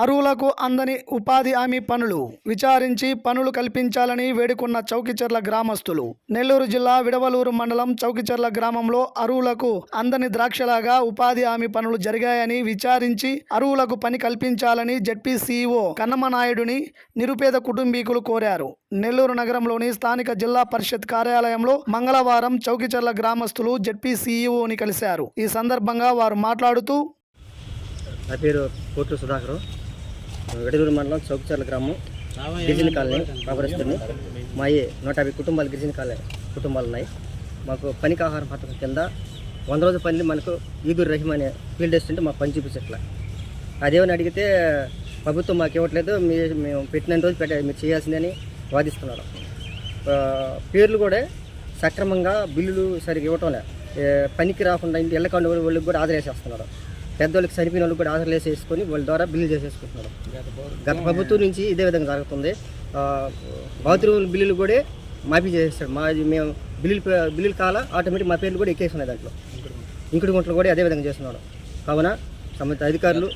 అరువులకు అందని ఉపాధి హామీ పనులు. విచారించి పనులు కల్పించాలని వేడుకున్న చౌకిచెర్ల గ్రామస్తులు. నెల్లూరు జిల్లా విడవలూరు మండలం చౌకిచెర్ల గ్రామంలో అరువులకు అందని ద్రాక్షలాగా ఉపాధి హామీ పనులు జరిగాయని విచారించి అరువులకు పని కల్పించాలని జడ్పీ సీఈఓ కన్నమనాయుడుని నిరుపేద కుటుంబీకులు కోరారు. నెల్లూరు నగరంలోని స్థానిక జిల్లా పరిషత్ కార్యాలయంలో మంగళవారం చౌకిచెర్ల గ్రామస్తులు జడ్పీ సీఈఓని కలిశారు. ఈ సందర్భంగా వారు మాట్లాడుతూ నా పేరు కోట్లు సుధాకరు. వెడలూరు మండలం చౌకచర్ల గ్రామం గిరిజన కాలనీ ప్రాపరిస్తుంది మా నూట యాభై కుటుంబాలు గిరిజన కాలనీ కుటుంబాలు ఉన్నాయి. మాకు పనికి ఆహారం పథకం కింద వంద రోజుల పని మనకు ఈదుర్ రహీం అనే ఫీల్డ్ అసిస్టెంట్ మాకు పని చూపించట్ల. అదేమని అడిగితే ప్రభుత్వం మాకు ఇవ్వట్లేదు మీ మేము పెట్టిన రోజు పెట్ట మీరు చేయాల్సిందని వాదిస్తున్నారు. పేర్లు కూడా సక్రమంగా బిల్లులు సరిగ్గా ఇవ్వటం లే పనికి రాకుండా ఇంటి ఇళ్ళకండు వాళ్ళకి కూడా ఆదరేసేస్తున్నారు పెద్దోళ్ళకి చనిపోయిన వాళ్ళు కూడా ఆధార్ వేసేసుకొని వాళ్ళ ద్వారా బిల్లు చేసేసుకుంటున్నారు. గత ప్రభుత్వం నుంచి ఇదే విధంగా జరుగుతుంది. ఆ, బాత్రూమ్ బిల్లులు కూడా మాఫీ చేసేస్తాడు మా మేము బిల్లులు పే- బిల్లులు కాల ఆటోమేటిక్ మా పేర్లు కూడా ఎక్కేస్తున్నాయి దాంట్లో. ఇంకుడు గుంటలు కూడా అదే విధంగా చేస్తున్నాడు కావున సంబంధిత అధికారులు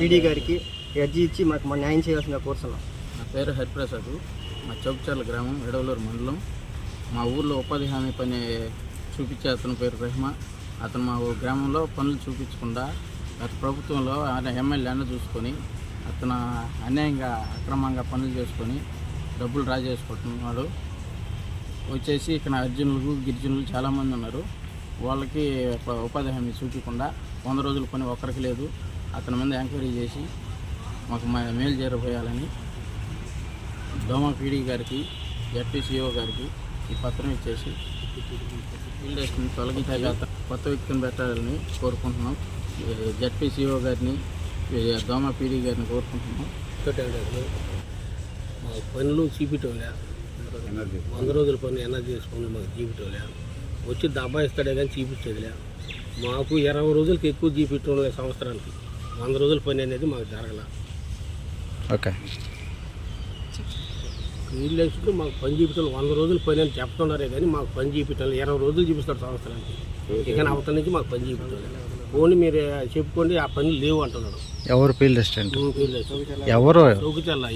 పీడీ గారికి అర్జీ ఇచ్చి మాకు మా న్యాయం చేయాల్సిందిగా కోరుతున్నాం. నా పేరు హరిప్రసాద్ మా చౌక్చర్ల గ్రామం ఎడవలూరు మండలం. మా ఊర్లో ఉపాధి హామీ పని చూపించే అతని పేరు రహిమ. అతను మా గ్రామంలో పనులు చూపించకుండా గత ప్రభుత్వంలో ఆయన ఎమ్మెల్యే అన్న చూసుకొని అతను అన్యాయంగా అక్రమంగా పనులు చేసుకొని డబ్బులు డ్రా చేసుకుంటున్నాడు వచ్చేసి ఇక్కడ అర్జునులు గిరిజనులు చాలామంది ఉన్నారు. వాళ్ళకి ఉపాధి హామీ చూపించకుండా వంద రోజులు పని ఒక్కరికి లేదు. అతని మీద ఎంక్వైరీ చేసి మాకు మా మేలు చేరబోయాలని దోమ పీడీ గారికి జడ్పీసీఓ గారికి ఈ పత్రం ఇచ్చేసి ఇండస్ట్రీని తొలగించే కొత్త వ్యక్తిని పెట్టాలని కోరుకుంటున్నాం. జడ్పీసీఓ గారిని దోమ పీడీ గారిని కోరుకుంటున్నాం. మా పనులు చూపిటోలే వంద రోజుల పని ఎనర్జీ పనులు మాకు చూపిటోలే వచ్చి డబ్బా ఇస్తాడే కానీ చూపించేదిలే మాకు ఇరవై రోజులకి ఎక్కువ చూపించడం సంవత్సరానికి. వంద రోజుల పని అనేది మాకు జరగల. ఓకే. వీళ్ళు వేసుకుంటే మాకు పని చూపించాలి వంద రోజుల పని అని చెప్తున్నారే కానీ మాకు పని చూపించాలి ఇరవై రోజులు చూపిస్తాడు సంవత్సరానికి. ఇక అవతల నుంచి మాకు పని చూపించాలి ఓన్లీ మీరు చెప్పుకోండి ఆ పని లేవు అంటున్నాడు. ఎవరు ఫీల్డ్ అసిస్టెంట్. ఎవరు మండలం చౌకచర్ల